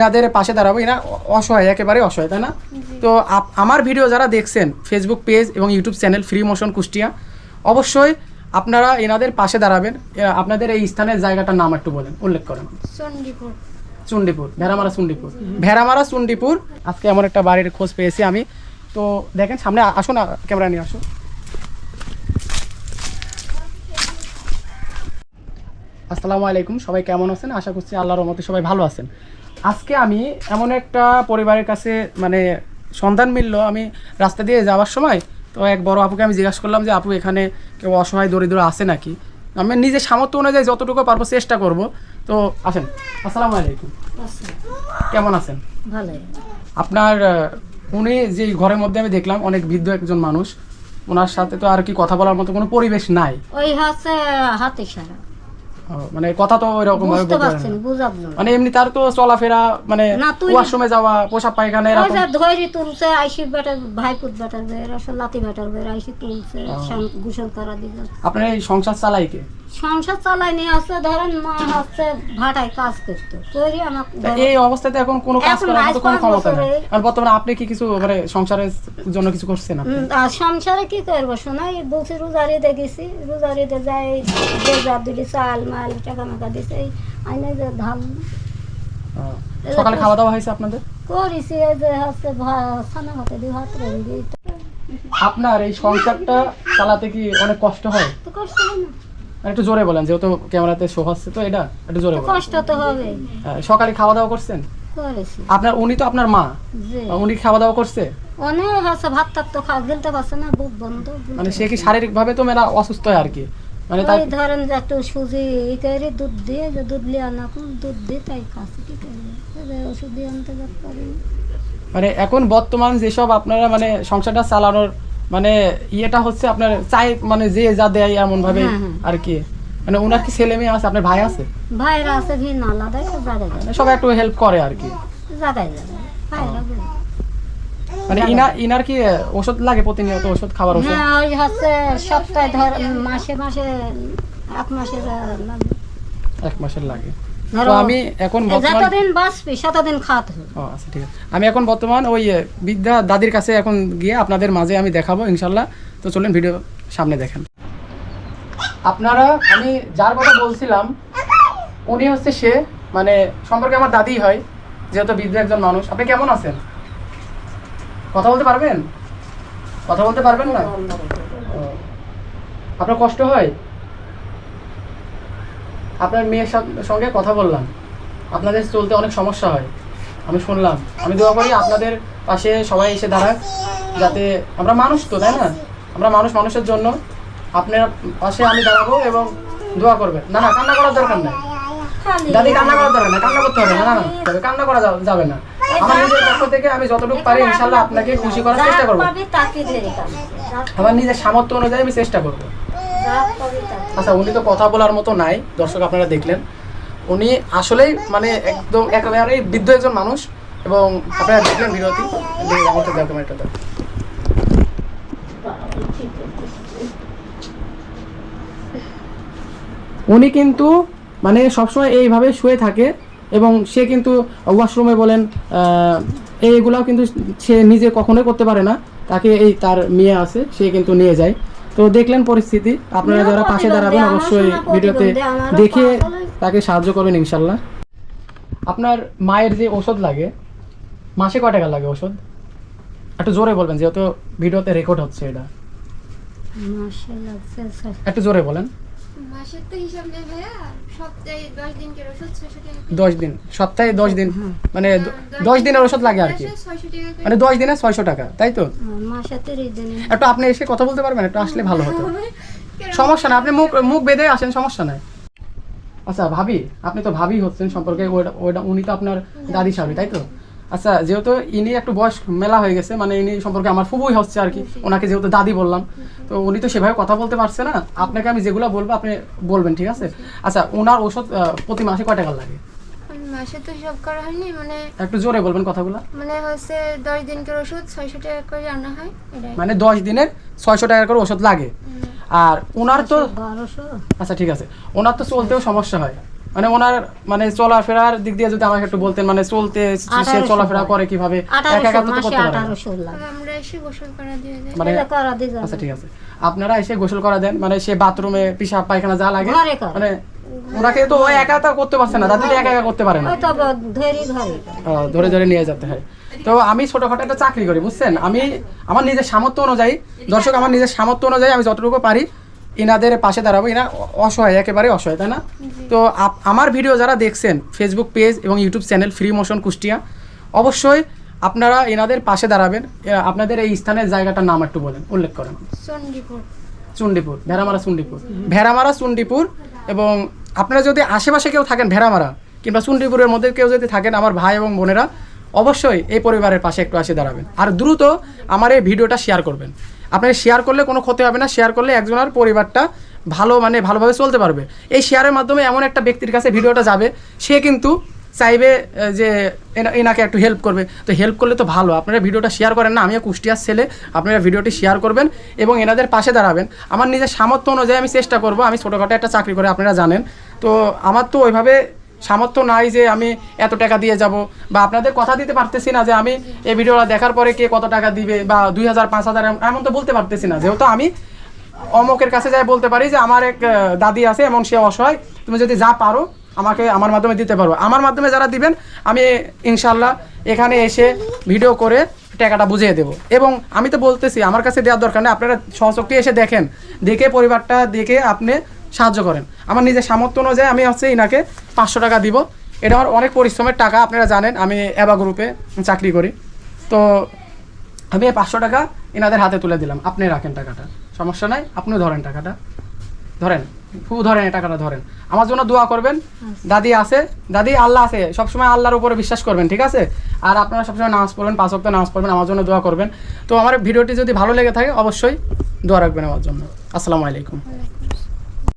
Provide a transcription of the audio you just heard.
এনাদের পাশে দাঁড়াবো এনা অসহায় একেবারে অসহায় তাই না? তো আমার ভিডিও যারা দেখছেন ফেসবুক পেজ এবং YouTube channel free motion Kushtia অবশ্যই আপনারা এনাদের পাশে দাঁড়াবেন। আপনাদের এই স্থানের জায়গাটার নাম একটু বলেন উল্লেখ করেন। চণ্ডীপুর। চুন্ডিপুর ভেড়ামারা চুন্ডিপুর ভেড়ামারা চুন্ডিপুর আজকে এমন একটা বাড়ির খোঁজ পেয়েছি আমি। তো দেখেন সামনে আ- আসো না ক্যামেরা নিয়ে আসো আসসালামু আলাইকুম সবাই কেমন আছেন? আশা করছি আল্লাহর রহমতে সবাই ভালো আছেন। আজকে আমি এমন একটা পরিবারের কাছে মানে সন্ধান মিললো। আমি রাস্তা দিয়ে যাওয়ার সময় তো এক বড় আপুকে আমি জিজ্ঞাসা করলাম যে আপু এখানে কেউ অসহায় দরিদ্র আছে নাকি? আমি নিজের সামর্থ্য অনুযায়ী যতটুকু পারব চেষ্টা করব। তো আসেন আসসালামু আলাইকুম। কেমন আছেন? আপনার উনি যে ঘরের মধ্যে আমি দেখলাম অনেক বৃদ্ধ একজন মানুষ। ওনার সাথে তো আর কি কথা বলার মতো কোনো পরিবেশ নাই। ওই হচ্ছে হাতে সারা মানে কথা তো ওইরকম ভাবে বুঝতে পারছেন বুঝাবো না। মানে এমনি তার তো চলাফেরা মানে ওয়াশরুমে যাওয়া পোশাক পায়খানা ওই এরকম। যে ধৈর্য তুলছে আইসি বেটার ভাইপুত বেটার বের আসলে লাতি বেটার বের আইসি তুলছে গোসল করা দিল আপনার এই সংসার চালাই কে? সংসার চালাই নিয়ে আসছে ধরেন মা হচ্ছে ভাটায় কাজ করতো তৈরি আমার এই অবস্থাতে এখন কোনো কাজ করার মতো কোনো ক্ষমতা নেই। আর বর্তমানে আপনি কি কিছু মানে সংসারের জন্য কিছু করছেন আপনি? সংসারে কি করব শোনাই বলছি রোজারিতে গেছি রোজারিতে যাই যে যা দিলি চাল মাল টাকা মাকা দিছে আইনে যে ধান। সকালে খাওয়া দাওয়া হয়েছে আপনাদের? করেছি এই যে হচ্ছে ছানা ভাতে দিয়ে ভাত রেঁধে আপনার এই সংসারটা চালাতে কি অনেক কষ্ট হয়? তো কষ্ট হয় না। একটু জোরে বলেন যেহেতু ক্যামেরাতে শো হচ্ছে তো এটা একটু জোরে বলেন। কষ্ট তো হবে। হ্যাঁ, সকালে খাওয়া দাওয়া করছেন? করেছি। আপনার উনি তো আপনার মা? উনি খাওয়া দাওয়া করছে? অনেক হচ্ছে ভাত টাত তো খাওয়া গিলতে পারছে না বুক বন্ধ মানে সে কি শারীরিক ভাবে তো মেলা অসুস্থ হয় আর কি? মানে তাই ধরেন যে একটু সুজি ই করে দুধ দিয়ে যে দুধ লিয়ে আনা দুধ দিয়ে তাই খাচ্ছে কি যে ওষুধ দিয়ে আনতে পারি মানে এখন বর্তমান যেসব আপনারা মানে সংসারটা চালানোর মানে ইয়েটা হচ্ছে আপনার চাই মানে যে যা দেয় এমন ভাবে হ্যাঁ, হ্যাঁ। আর কি। মানে ওনার কি ছেলে মেয়ে আছে? আপনার ভাই আছে? ভাইরা আছে ভিন্ন আলাদা মানে সবাই একটু হেল্প করে আর কি। মানে ইনার ইনার কি ওষুধ লাগে প্রতিনিয়ত ওষুধ খাবার ওষুধ? হ্যাঁ ওই হচ্ছে সপ্তাহে ধর মাসে মাসে এক মাসে এক মাসের লাগে। তো আমি এখন বর্তমান যতদিন বাঁচবি ততদিন খাওয়াতে হবে। ও আচ্ছা ঠিক আছে। আমি এখন বর্তমান ওই বিদ্যা দাদির কাছে এখন গিয়ে আপনাদের মাঝে আমি দেখাবো ইনশাল্লাহ। তো চলুন ভিডিও সামনে দেখেন। আপনারা আমি যার কথা বলছিলাম উনি হচ্ছে সে মানে সম্পর্কে আমার দাদি হয় যেহেতু বৃদ্ধ একজন মানুষ। আপনি কেমন আছেন? কথা বলতে পারবেন? কথা বলতে পারবেন না? আপনার কষ্ট হয়? আপনার মেয়ের সঙ্গে কথা বললাম। আপনাদের চলতে অনেক সমস্যা হয়। আমি শুনলাম। আমি দোয়া করি আপনাদের পাশে সবাই এসে দাঁড়াক যাতে আমরা মানুষ তো তাই না? আমরা মানুষ মানুষের জন্য আপনার পাশে আমি দাঁড়াবো এবং দোয়া করবেন। না না কান্না করার দরকার নেই। দাদি কান্না করার দরকার না কান্না করতে হবে না না না কান্না করা যাবে না। আমার নিজের পক্ষ থেকে আমি যতটুকু পারি ইনশাল্লাহ আপনাকে খুশি করার চেষ্টা করব। আমার নিজের সামর্থ্য অনুযায়ী আমি চেষ্টা করব। আচ্ছা উনি তো কথা বলার মতো নাই, দর্শক আপনারা দেখলেন। উনি আসলেই মানে একদম একেবারেই বৃদ্ধ একজন মানুষ এবং আপনারা দেখলেন বিরতি আমাকে দাও ক্যামেরাটা উনি কিন্তু মানে সবসময় এইভাবে শুয়ে থাকে এবং সে কিন্তু ওয়াশরুমে বলেন এইগুলাও কিন্তু সে নিজে কখনোই করতে পারে না। তাকে এই তার মেয়ে আছে, সে কিন্তু নিয়ে যায়। তো দেখলেন পরিস্থিতি। আপনারা যারা পাশে দাঁড়াবেন অবশ্যই ভিডিওতে দেখে তাকে সাহায্য করবেন ইনশাল্লাহ। আপনার মায়ের যে ওষুধ লাগে মাসে কয় টাকা লাগে ওষুধ একটু জোরে বলবেন যেহেতু ভিডিওতে রেকর্ড হচ্ছে এটা। একটু জোরে বলেন। মাসের তো হিসাব নেই ভাইয়া। সপ্তাহে দশ দিন করে ওষুধ? ছয়শো টাকা করে। দশ দিন। সপ্তাহে দশ দিন মানে দ- দশ দিনের ওষুধ লাগে আর কি। মানে দশ দিনে ছয়শো টাকা তাই তো? মাসে দিনে একটু আপনি এসে কথা বলতে পারবেন একটু আসলে ভালো হতো। সমস্যা না আপনি মুখ মুখ বেঁধে আসেন সমস্যা নাই। আচ্ছা ভাবি আপনি তো ভাবি হচ্ছেন সম্পর্কে ওইটা উনি তো আপনার দাদি স্বামী তাই তো? আচ্ছা যেহেতু ইনি একটু বয়স মেলা হয়ে গেছে মানে ইনি সম্পর্কে আমার ফুবুই হচ্ছে আর কি। ওনাকে যেহেতু দাদি বললাম তো উনি তো সেভাবে কথা বলতে পারছে না। আপনাকে আমি যেগুলো বলব আপনি বলবেন ঠিক আছে? আচ্ছা ওনার ওষুধ প্রতি মাসে কয় টাকা লাগে? মাসে তো হিসাব করা হয়নি মানে একটু জোরে বলবেন কথাগুলো। মানে হচ্ছে দশ দিন ওষুধ ছয়শো টাকা করে আনা হয় মানে দশ দিনের ছয়শো টাকা করে ওষুধ লাগে। আর ওনার তো আচ্ছা ঠিক আছে। ওনার তো চলতেও সমস্যা হয়। মানে ওনার মানে চলাফেরার দিক দিয়ে যদি আমাকে একটু বলতেন মানে চলতে সে চলাফেরা করে কীভাবে? একা একা তো করতে পারে না। আঠারোশো লাগে আমরা এসে গোসল করা দিয়ে যাই। মানে। আচ্ছা ঠিক আছে। আপনারা এসে গোসল করা দেন মানে সে বাথরুমে পিসাব পায়খানা যা লাগে। মানে ওনাকে তো একা তা করতে পারছে না দাদি একা একা করতে পারে না। ওই তো ধরি ধরি। আহ, ধরে ধরে নিয়ে যেতে হয়। তো আমি ছোটখাটো একটা চাকরি করি বুঝছেন? আমি আমার নিজের সামর্থ্য অনুযায়ী দর্শক আমার নিজের সামর্থ্য অনুযায়ী আমি যতটুকু পারি ইনাদের পাশে দাঁড়াবো। অ- অসহায় একেবারে অসহায় তাই না? তো আমার ভিডিও যারা দেখছেন ফেসবুক পেজ এবং YouTube channel free motion Kushtia অবশ্যই আপনারা এনাদের পাশে দাঁড়াবেন। আপনাদের এই স্থানের জায়গাটার নাম একটু বলেন উল্লেখ করেন। চুন্ডিপুর ভেড়ামারা চুন্ডিপুর ভেড়ামারা চুন্ডিপুর এবং আপনারা যদি আশেপাশে কেউ থাকেন ভেড়ামারা কিংবা চুন্ডিপুরের মধ্যে কেউ যদি থাকেন আমার ভাই এবং বোনেরা অবশ্যই এই পরিবারের পাশে একটু আসে দাঁড়াবেন। আর দ্রুত আমার এই ভিডিওটা শেয়ার করবেন। আপনারা শেয়ার করলে কোনো ক্ষতি হবে না শেয়ার করলে একজনের পরিবারটা ভালো মানে ভালোভাবে চলতে পারবে। এই শেয়ারের মাধ্যমে এমন একটা ব্যক্তির কাছে ভিডিওটা যাবে, সে কিন্তু চাইবে যে এনা- এনাকে একটু হেল্প করবে। তো হেল্প করলে তো ভালো, আপনারা ভিডিওটা শেয়ার করেন না আমিও কুষ্টিয়ার ছেলে, আপনারা ভিডিওটি শেয়ার করবেন এবং এনাদের পাশে দাঁড়াবেন। আমার নিজের সামর্থ্য অনুযায়ী আমি চেষ্টা করব, আমি ছোটোখাটো একটা চাকরি করে, আপনারা জানেন। তো আমার তো ওইভাবে সামর্থ্য নাই যে আমি এত টাকা দিয়ে যাব বা আপনাদের কথা দিতে পারতেছি না যে আমি এই ভিডিওটা দেখার পরে কে কত টাকা দিবে বা দুই হাজার, পাঁচ হাজার, এমন তো বলতে পারতেছি না। যেহেতু আমি অমকের কাছে যাই বলতে পারি যে আমার এক দাদি আছে এবং সে অসহায়। তুমি যদি যা পারো, আমাকে আমার মাধ্যমে দিতে পারো। আমার মাধ্যমে যারা দিবেন, আমি ইনশাল্লাহ এখানে এসে ভিডিও করে টাকাটা বুঝিয়ে দেবো। এবং আমি তো বলতেছি, আমার কাছে দেওয়ার দরকার নেই। আপনারা সহযোগটি এসে দেখেন। দেখে পরিবারটা দেখে আপনি সাহায্য করেন। আমার নিজের সামর্থ্য অনুযায়ী আমি হচ্ছে ইনাকে পাঁচশো টাকা দিব। এটা আমার অনেক পরিশ্রমের টাকা, আপনারা জানেন, আমি অ্যাবা গ্রুপে চাকরি করি। তো আমি এই পাঁচশো টাকা এনাদের হাতে তুলে দিলাম। আপনি রাখেন টাকাটা। সমস্যা নাই, আপনিও ধরেন টাকাটা। ধরেন খুব ধরেন এই টাকাটা, ধরেন। আমার জন্য দোয়া করবেন। দাদি আছে, দাদি আল্লাহ আছে। সবসময় আল্লাহর উপরে বিশ্বাস করবেন, ঠিক আছে? আর আপনারা সবসময় নামাজ পড়বেন, পাঁচ ওয়াক্ত নামাজ পড়বেন, আমার জন্য দোয়া করবেন। তো আমার ভিডিওটি যদি ভালো লেগে থাকে, অবশ্যই দোয়া রাখবেন আমার জন্য। আসসালামু আলাইকুম।